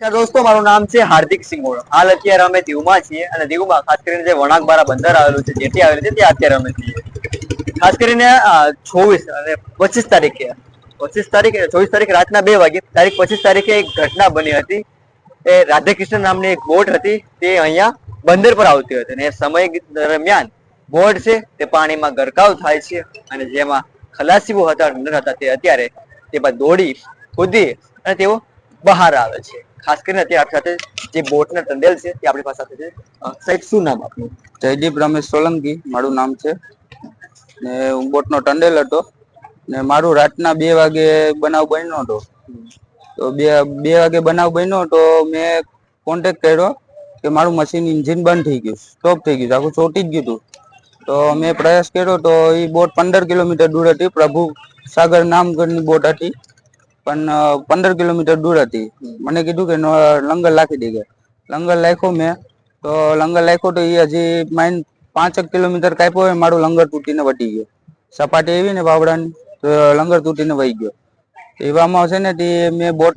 દોસ્તો, મારું નામ છે હાર્દિક સિંગોળ. હાલ અત્યારે અમે દીવમાં છીએ અને દીવમાં ખાસ કરીને જે વણાકબારા બંદર આવેલું છે જેટી આવેલી છે, ત્યાં અત્યારે અમે છીએ. ખાસ કરીને છવ્વીસ અને પચીસ તારીખે. પચીસ તારીખે, ચોવીસ તારીખ રાતના બે વાગે, તારીખ પચીસ તારીખે એક ઘટના બની હતી. એ રાધેકૃષ્ણ નામની એક બોટ હતી, તે અહીંયા બંદર પર આવતી હતી અને એ સમય દરમિયાન બોટ છે, તે પાણીમાં ગરકાવ થાય છે અને જેમાં ખલાસીઓ હતા, અંદર હતા તે અત્યારે તે દોડી, કૂદી અને તેઓ બહાર આવે છે. ખાસ કરીને અત્યારે આપણી સાથે જે બોટના ટંડેલ છે, તે આપણી પાસે સાથે છે સાહેબ, શું નામ આપનું? જયદીપ રમેશ સોલંકી, મારું નામ છે. ને હું બોટનો ટંડેલ હતો. ને મારું રાતના બે વાગે બનાવ બન્યો હતો. તો બે બે વાગે બનાવ બન્યો તો મેં કોન્ટેક કર્યો કે મારું મશીન ઇન્જિન બંધ થઈ ગયું સ્ટોપ થઈ ગયું આખું ચોટી જ ગયું હતું. તો મેં પ્રયાસ કર્યો તો એ બોટ પંદર કિલોમીટર દૂર હતી, પ્રભુ સાગર નામગઢની બોટ હતી. પણ અ, પંદર કિલોમીટર દૂર હતી. મને કીધું કે નો- લંગર લાખી દે લંગર લાખ્યો મેં. તો લંગર લાખ્યો તો એ હજી માઇન પાંચેક કિલોમીટર કાપ્યો હોય મારું લંગર તૂટીને વટી ગયો. સપાટી એવી ને બાવડાની તો લંગર તૂટીને વહી ગયો. એવામાં છે ને તે મેં બોટ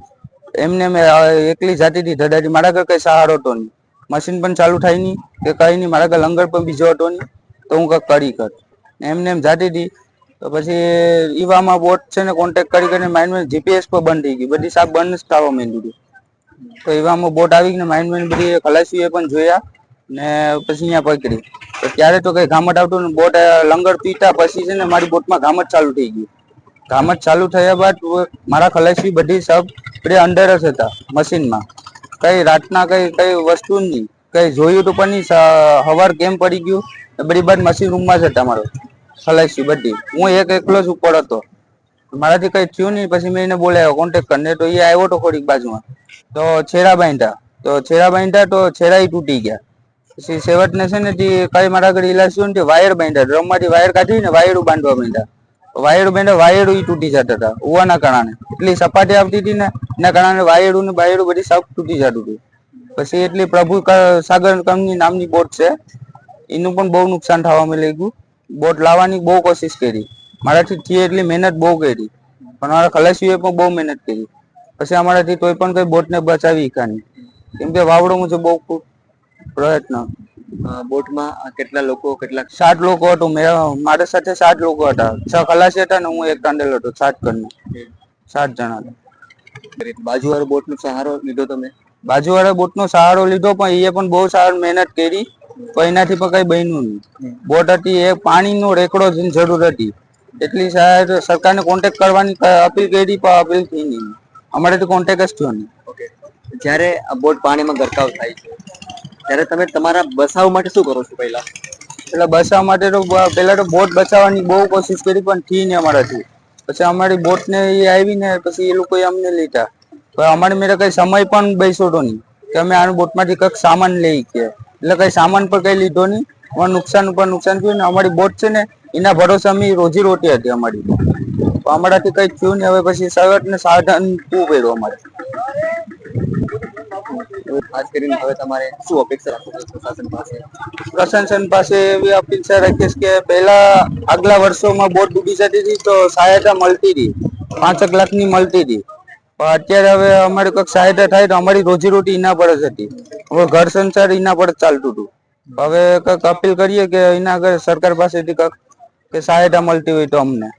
એમને મેં એકલી જાતી હતી ધડાથી મારા ઘર કઈ સહારો હતો નહીં. મશીન પણ ચાલુ થાય નહીં કે કઈ નહીં. મારા ઘર લંગર પણ બીજો હતો નહીં. તો હું કંઈક કરી કર એમને એમ જાતી હતી તો પછી ઈવામાં બોટ છે ને કોન્ટેક્ટ કરી કરીને માઇન્ડમેન જીપીએસ પર બંધ થઈ ગઈ બધી સાપ બંધ થવા માંડ્યું હતું. તો એવામાં બોટ આવી ગઈ ને માઇન્ડમેન માઇન્ડ બધી ખલાસીઓએ પણ જોયા ને પછી અહીંયા પકડી. તો ત્યારે તો કઈ ઘામટ આવતું ને બોટ લંગર પીતા પછી છે ને મારી બોટમાં ઘામટ ચાલુ થઈ ગયું. ઘામટ ચાલુ થયા બાદ મારા ખલાસી બધી સબ બધી અંડર જ હતા મશીનમાં. કઈ રાતના કઈ કઈ વસ્તુ નહીં. કઈ જોયું તો પણ નહીં. સવાર કેમ પડી ગયું? બધી બાદ મશીન રૂમમાં જ હતા મારો. ખલાસી બધી. હું એક એકલો જ ઉપર હતો. મારાથી કઈ થયું નહીં. પછી મેં એને બોલાવ્યો કોન્ટેક્ટ કરીને તો એ આવ્યો તો થોડીક બાજુમાં. તો છેડા બાંધ્યા. તો છેડા બાંધ્યા તો ઈ તૂટી ગયા. પછી સેવટને છે ને તે કઈ મારા આગળ ઈલાજ થયો ને વાયર બાંધ્યા. ડ્રમમાંથી વાયર કાઢી ને વાયરું બાંધવા બાંધ્યા વાયર બાંધ્યા, વાયર ઈ તૂટી જતા હતા, ઉવાના કારણે. એટલી સપાટી આવતી હતી ને, એના કારણે વાયરું ને બાયરું બધી સાફ તૂટી જતું હતું. પછી એટલી પ્રભુ સાગર કંપની નામની બોટ છે. એનું પણ બહુ નુકસાન થવા મળી ગયું બોટ લાવવાની બહુ કોશિશ કરી. મારાથી થયે એટલી મહેનત બહુ કરી. પણ મારા ખલાસીઓએ પણ બહુ મહેનત કરી. પછી અમારાથી કોઈ પણ કઈ બોટને બચાવી કાની કેમ કે વાવડો મુજબ બહુ ખૂબ પ્રયત્ન. બોટમાં કેટલા લોકો કેટલા સાત લોકો હતું. મેં મારા સાથે સાત લોકો હતા. છ ખલાસી હતા ને હું એક કાંડેલ હતો સાત કરનો સાત જણા હતા. બાજુવાળા બોટનો સહારો લીધો તમે? બાજુવાળા બોટનો સહારો લીધો પણ એ પણ બહુ સારી મહેનત કરી. એનાથી પણ કઈ બન્યું નહીં. બોટ હતી એ પાણીનો રેકડો જ જરૂર હતી. એટલી સાહેબ સરકારને કોન્ટેક્ટ કરવાની અપીલ કરી પણ અપીલ થઈ નહીં. અમારેથી કોન્ટેક્ટ જ થયો નહીં. જ્યારે આ બોટ પાણીમાં ગરકાવ થાય છે ત્યારે તમે તમારા બસાવ માટે શું કરો છો પહેલા? એટલે બસાવ માટે તો પહેલા તો બોટ બચાવવાની બહુ કોશિશ કરી પણ થઈ નહીં અમારાથી પછી અમારી બોટ ને એ આવી ને પછી એ લોકોએ અમને લીધા પણ અમારે મેરે કઈ સમય પણ બેસ્યો તો નહીં કે અમે આ બોટમાંથી કંઈક સામાન લઈ કે. એટલે કઈ સામાન પણ કઈ લીધો નહીં. અમારે નુકસાન ઉપર નુકસાન થયું ને અમારી બોટ છે ને એના ભરોસે અમે રોજી રોટી હતી અમારી. તો અમારાથી કઈ થયું નહીં. હવે પછી સગટ ને સાધન પૂ કર્યું અમારે. ખાસ કરીને હવે તમારે શું અપેક્ષા રાખો છો પ્રશાસન પાસે? પ્રશાસન પાસે એવી અપેક્ષા રાખીશ કે પહેલા આગલા વર્ષોમાં બોટ ડૂબી જતી હતી તો સહાયતા મળતી હતી. પાંચેક લાખની મળતી હતી. પણ અત્યારે હવે અમારે કંઈક સહાયતા થાય તો અમારી રોજીરોટી એના પર જ હતી. હવે ઘર સંસાર એના પર જ ચાલતું હતું. હવે કંઈક અપીલ કરીએ કે એના આગળ સરકાર પાસેથી કંઈક કે સહાયતા મળતી હોય તો અમને.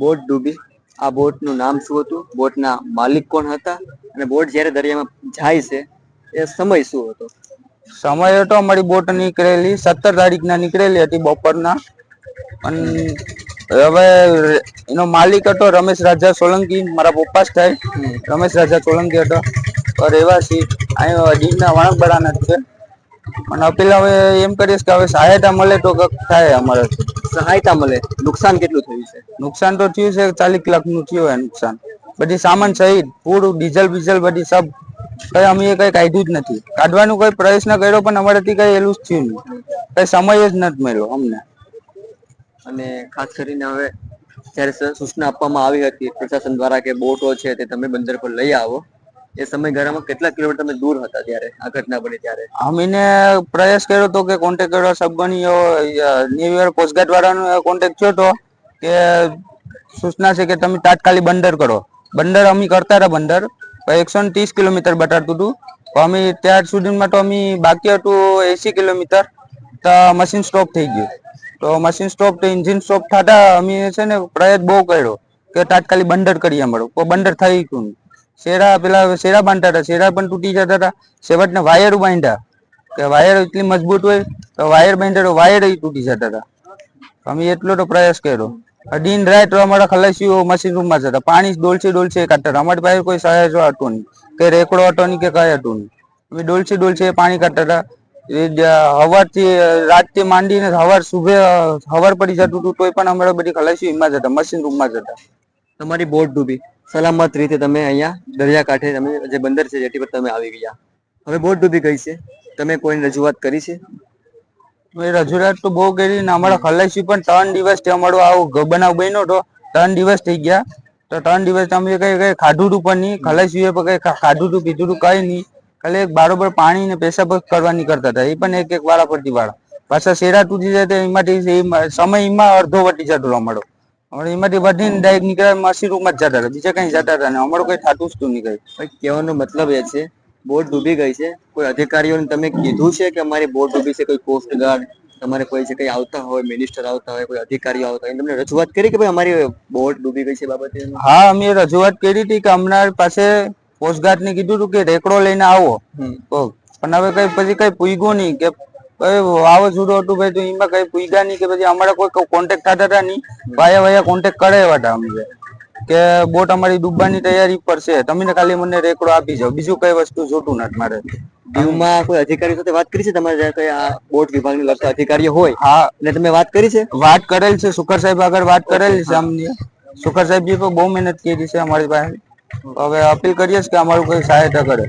બોટ ડૂબી. આ બોટનું નામ શું હતું? બોટના માલિક કોણ હતા? અને બોટ જ્યારે દરિયામાં જાય છે એ સમય શું હતો? સમય હતો અમારી બોટ નીકળેલી સત્તર તારીખના નીકળેલી હતી બપોરના. અને હવે એનો માલિક હતો રમેશ રાજા સોલંકી મારા પપ્પા જ થાય. રમેશ રાજા સોલંકી હતો. રહેવાસી. અહીં દીવના વણકબડાના જ છે. અને અપીલ હવે એમ કરીશ કે હવે સહાયતા મળે તો કંઈક થાય અમારે. સહાયતા મળે. નુકસાન કેટલું થયું છે? નુકસાન તો થયું છે ચાલીસ લાખનું થયું હોય નુકસાન. બધી સામાન સહિત ફૂડ ડીઝલ બીઝલ બધી સબ. કઈ અમે કઈ કાઢ્યું જ નથી. કાઢવાનું કઈ પ્રયત્ન કર્યો પણ અમારાથી કઈ એલું જ થયું નહીં. કઈ સમય જ નથી મળ્યો અમને. અને ખાસ કરીને હવે જ્યારે સૂચના આપવામાં આવી હતી પ્રશાસન દ્વારા કે બોટો છે તે તમે બંદર પર લઈ આવો, એ સમયગાળામાં કેટલા કિલોમીટર તમે દૂર હતા ત્યારે? આ ઘટના બની ત્યારે? અમીને પ્રયાસ કર્યો હતો કે કોન્ટેક્ટ કરવા સબનીઓ ન્યુ યર કોસ્ટગાર્ડ વાળાનો કોન્ટેક્ટ થયો હતો કે સૂચના છે કે તમે તાત્કાલિક બંદર કરો. બંદર અમે કરતા હતા બંદર એકસો ને ત્રીસ કિલોમીટર બતાડતું હતું. તો અમે ત્યાર સુધીમાં તો અમે બાકી હતું એસી કિલોમીટર, તો મશીન સ્ટોપ થઈ ગયું. તો મશીન સ્ટોપ તો એન્જિન સ્ટોપ થતા અમે છે ને પ્રયત્ન બહુ કર્યો કે તાત્કાલિક બંડર કરીએ મળો તો બંડર થઈ ગયું. શેરા, પેલા શેરા બાંધતા હતા. શેરા પણ તૂટી જતા હતા. છેવટને વાયર બાંધ્યા. કે વાયર એટલી મજબૂત હોય, તો વાયર બાંધ્યા તો વાયર તૂટી જતા હતા. અમે એટલો તો પ્રયાસ કર્યો. દિન રાત અમારા ખલાસીઓ મશીન રૂમમાં જતા પાણી ડોલસી ડોલસી કાઢતા અમારી પાસે કોઈ સહાય હતો નહીં. કે રેકડો હતો નહીં કે કઈ હતું નહીં. અમે ડોલસી ડોલસી પાણી કાઢતા હતા. હવારથી રાતથી માંડીને હવાર સુબે હવાર પડી જતું હતું તોય પણ અમારા બધી ખલાસી એમાં જતા મશીન રૂમમાં જતા તમારી બોટ ડૂબી. સલામત રીતે તમે અહીંયા દરિયાકાંઠે તમે જે બંદર છે જેટી પર તમે આવી ગયા. હવે બોટ ડૂબી ગઈ છે. તમે કોઈને રજૂઆત કરી છે? એ રજૂઆત તો બહુ કરી ને અમારા ખલાસી પણ ત્રણ દિવસથી અમારો આવો બનાવ બન્યો હતો. ત્રણ દિવસ થઈ ગયા. તો ત્રણ દિવસ અમે કઈ કઈ ખાધું હતું પણ નહીં. ખલાસીએ કઈ ખાધું હતું પીધું હતું કઈ નહીં. એક બારોબર પાણી ને પેશાબ કરવા નીકળતા કરતા હતા. એ પણ એક એક વાળા પરથી વાળા પાછા શેરા તૂટી જાય તો એમાંથી સમય એમાં અડધો વટી જતો અમારો. અમારે એમાંથી વધીને ડાયરેક્ટ નીકળ્યા માસી રૂમમાં જ જતા હતા. બીજા કઈ જતા હતા ને અમારું કઈ થતું જ તું નહીં કઈ. કહેવાનો મતલબ એ છે બોટ ડૂબી ગઈ છે. કોઈ અધિકારીઓને તમે કીધું છે કે અમારી બોટ ડૂબી છે? કોઈ કોસ્ટ ગાર્ડ તમારે કોઈ છે કઈ આવતા હોય મિનિસ્ટર આવતા હોય કોઈ અધિકારીઓ આવતા હોય તમને રજૂઆત કરી કે ભાઈ અમારી બોટ ડૂબી ગઈ છે બાબતે? હા અમે રજૂઆત કરી હતી કે અમારા પાસે કોસ્ટગાર્ડ ને કીધું હતું કે રેકડો લઈને આવો. પણ હવે કઈ પછી કઈ પૂગ્યું નહીં કે વાવાઝોડું હતું ભાઈ તો એમાં કઈ પૂગ્યા નહીં કે પછી અમારા કોઈ કોન્ટેક્ટ થતા હતા નહીં. વાયા વાયા કોન્ટેક્ટ કરાવ્યા હતા અમે. કે બોટ અમારી ડૂબવાની તૈયારી પર છે તમે ખાલી મને રેકડો આપી જાઓ. બીજું કઈ વસ્તુ જોતું નથી મારે. દીવમાં કોઈ અધિકારી સાથે વાત કરી છે? તમારે કઈ આ બોટ વિભાગની લગતા અધિકારીઓ હોય હા. એટલે તમે વાત કરી છે? વાત કરેલ છે. સુખર સાહેબ આગળ વાત કરેલી છે અમને સુખર સાહેબ પણ બહુ મહેનત કરી છે અમારી પાસે. હવે અપીલ કરીએ છીએ કે અમારું કોઈ સહાયતા કરે.